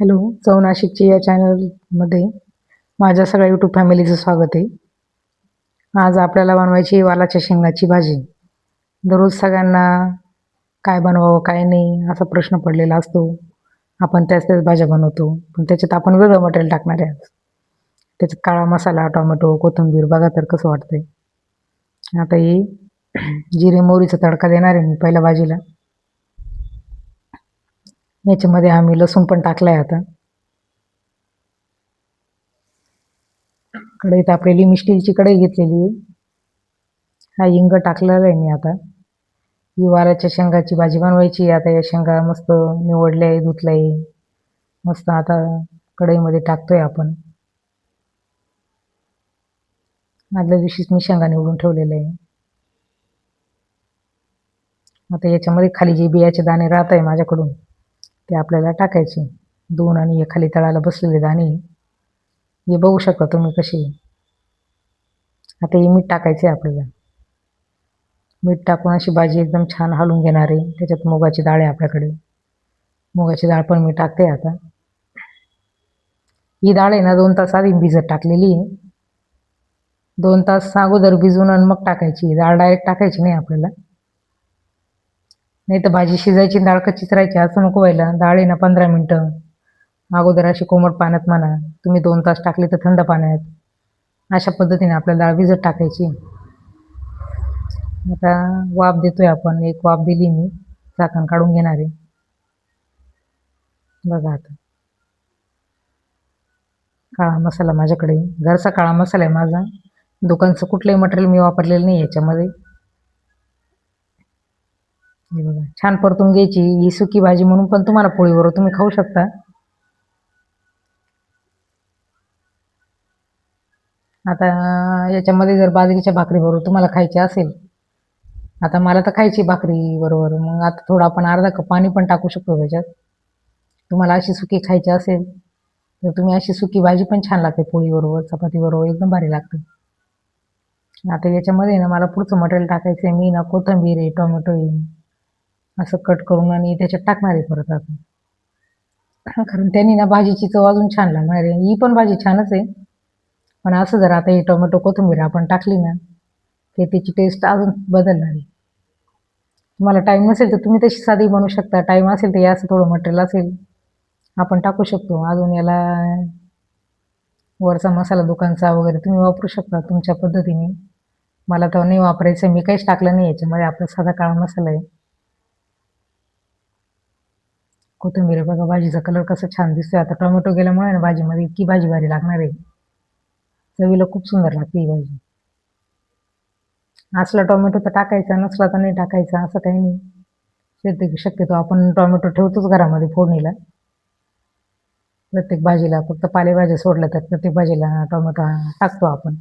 Hello चव नाशिकची या चॅनलमध्ये माझ्या सगळ्या यूट्यूब फॅमिलीचं स्वागत आहे. आज आपल्याला बनवायची वालाच्या शेंगाची भाजी. दररोज सगळ्यांना काय बनवावं काय नाही असा प्रश्न पडलेला असतो. आपण त्याच त्याच भाज्या बनवतो पण त्याच्यात आपण वेगळं मटेरियल टाकणार आहे आज. त्याच्यात काळा मसाला टोमॅटो कोथिंबीर बघा तर कसं वाटतंय. आता ही जिरे मोहरीचा तडका देणार आहे मी पहिल्या भाजीला. याच्यामध्ये आम्ही लसूण पण टाकलाय आता. कढईत आपली मिष्टीची कढई घेतलेली आहे. हा हिंग टाकलेला आहे मी आता. ही वाराच्या शेंगाची भाजी बनवायची आता या शेंगा मस्त निवडल्या आहे धुतल्या आहे. मस्त आता कढईमध्ये टाकतोय आपण. आदल्या दिवशीच मी शेंगा निवडून ठेवलेल्या आहे. आता याच्यामध्ये खाली जे बियाचे दाणे राहत आहे माझ्याकडून ते आपल्याला टाकायचे. दोन आणि हे खाली तळाला बसलेले दाणे. हे बघू शकता तुम्ही कशी आता हे मीठ टाकायचे आपल्याला. मीठ टाकून अशी भाजी एकदम छान हलवून घेणार आहे. त्याच्यात मुगाची डाळ आहे आपल्याकडे. मुगाची डाळ पण मी टाकते आता. ही डाळ आहे ना दोन तास आधी भिजत टाकलेली आहे. दोन तास अगोदर भिजून आणि मग टाकायची. डाळ डायरेक्ट टाकायची नाही आपल्याला. नाही तर भाजी शिजायची डाळ कच्चीच राहायची असं नको व्हायला. डाळ आहे ना पंधरा मिनटं. अगोदर अशी कोमट पाण्यात म्हणा. तुम्ही दोन तास टाकले तर थंड पाण्यात. अशा पद्धतीने आपल्याला डाळ भिजत टाकायची. आता वाफ देतोय आपण. एक वाफ दिली मी. झाकण काढून घेणार आहे. बघा आता. काळा मसाला माझ्याकडे. घरचा काळा मसाला आहे माझा. दुकानचं कुठलंही मटेरियल मी वापरलेलं नाही याच्यामध्ये. हे बघा छान परतून घ्यायची. ही सुकी भाजी म्हणून पण तुम्हाला पोळीबरोबर तुम्ही खाऊ शकता. आता याच्यामध्ये जर बाजरीच्या भाकरीबरोबर तुम्हाला खायची असेल आता मला तर खायची भाकरी बरोबर मग आता थोडं आपण अर्धा कप पाणी पण टाकू शकतो त्याच्यात. तुम्हाला अशी सुकी खायची असेल तर तुम्ही अशी सुकी भाजी पण छान लागते पोळीबरोबर चपातीबरोबर एकदम भारी लागते. आता याच्यामध्ये ना मला पुढचं मटेरियल टाकायचं आहे मी ना कोथिंबीर आहे टोमॅटो आहे. असं कट करून आणि त्याच्यात टाकणार आहे परत आता. कारण त्यांनी ना भाजीची चव अजून छान लागणार आहे. ही पण भाजी छानच आहे. पण असं जर आता ही टोमॅटो कोथिंबीर आपण टाकली ना ते त्याची टेस्ट अजून बदलणार आहे. तुम्हाला टाईम नसेल तर तुम्ही तशी साधी बनवू शकता. टाईम असेल तर हे असं थोडं मटेरियल असेल. आपण टाकू शकतो. अजून याला वरचा मसाला दुकानचा वगैरे तुम्ही वापरू शकता तुमच्या पद्धतीने. मला तर नाही वापरायचं. मी काहीच टाकलं नाही याच्यामध्ये. आपला साधा काळा मसाला आहे. कोथिंबीर बघा भाजीचा कलर कसा छान दिसतोय. आता टोमॅटो गेल्यामुळे ना भाजीमध्ये इतकी भाजी भारी लागणार आहे. चवीला खूप सुंदर लागते ही भाजी. असला टोमॅटो तर टाकायचा नसला तर नाही टाकायचा असं काही नाही. शेती शक्यतो आपण टोमॅटो ठेवतोच घरामध्ये फोडणीला. प्रत्येक भाजीला फक्त पालेभाज्या सोडल्या तर प्रत्येक भाजीला टोमॅटो टाकतो आपण.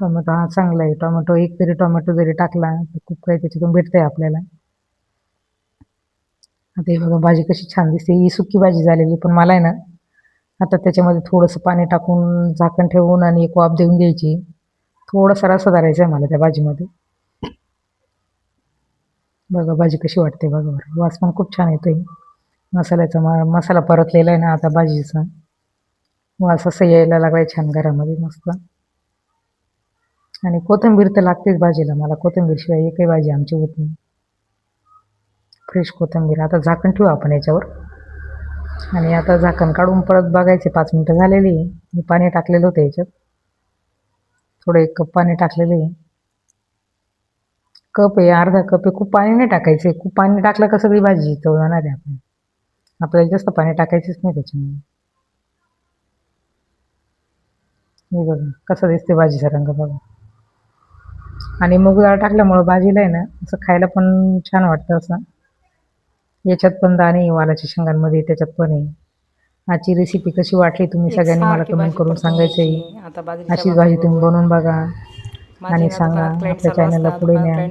टोमॅटो हा चांगला आहे. टोमॅटो एक तरी टोमॅटो जरी टाकला तर खूप काही त्याच्यातून भेटतंय आपल्याला. आता हे बघा भाजी कशी छान दिसते. ही सुकी भाजी झालेली पण मला आहे ना आता त्याच्यामध्ये थोडंसं पाणी टाकून झाकण ठेवून आणि एक वाफ देऊन द्यायची. थोडासा रसा धरायचा आहे मला त्या भाजीमध्ये. बघा भाजी कशी वाटते बघा बरं. वास पण खूप छान येतोय. मसाल्याचा मा मसाला परतलेला आहे ना आता भाजीचा. वास असं यायला लागलाय छान घरामध्ये मस्त. आणि कोथिंबीर तर लागतेच भाजीला मला. कोथिंबीरशिवाय एकही भाजी आमची होत नाही. फ्रेश कोथिंबीर. आता झाकण ठेवू आपण याच्यावर. आणि आता झाकण काढून परत बघायचे. पाच मिनटं झालेली आहे. मी पाणी टाकलेलं होतं याच्यात. थोडं एक कप पाणी टाकलेलं आहे. कप आहे अर्धा कप आहे. खूप पाणी नाही टाकायचं आहे. खूप पाणी टाकलं का सगळी भाजी तो जाणार आहे आपण आपल्याला जास्त पाणी टाकायचंच नाही त्याच्यामुळे हे बघा कसं दिसते भाजीचा रंग बघा. आणि मूग डाळ टाकल्यामुळं भाजीला आहे ना असं खायला पण छान वाटतं असं. याच्यात पण दाणे वालाच्या शेंगांमध्ये त्याच्यात पण आहे. आजची रेसिपी कशी वाटली तुम्ही सगळ्यांनी मला कमेंट करून सांगायचं आहे. अशीच भाजी तुम्ही बनवून बघा आणि सांगा आपल्या चॅनलला पुढे न्या.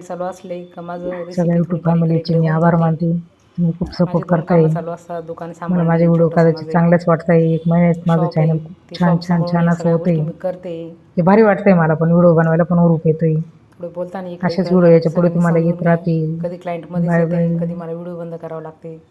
सगळ्या युट्यूब फॅमिलीचे मी आभार मानते. तुम्ही खूप सपोर्ट करताय. मला माझे व्हिडिओ कदाचित चांगलेच वाटताय. एक महिन्यात माझं चॅनल छान छान छान असं होतंय. करते ते भारी वाटतंय मला पण व्हिडिओ बनवायला पण हुरूप येतोय. पुढे बोलताना व्हिडिओ याच्यापुढे तुम्हाला येत. राहतील कधी क्लायंटमध्ये. कधी मला व्हिडिओ बंद करावा लागते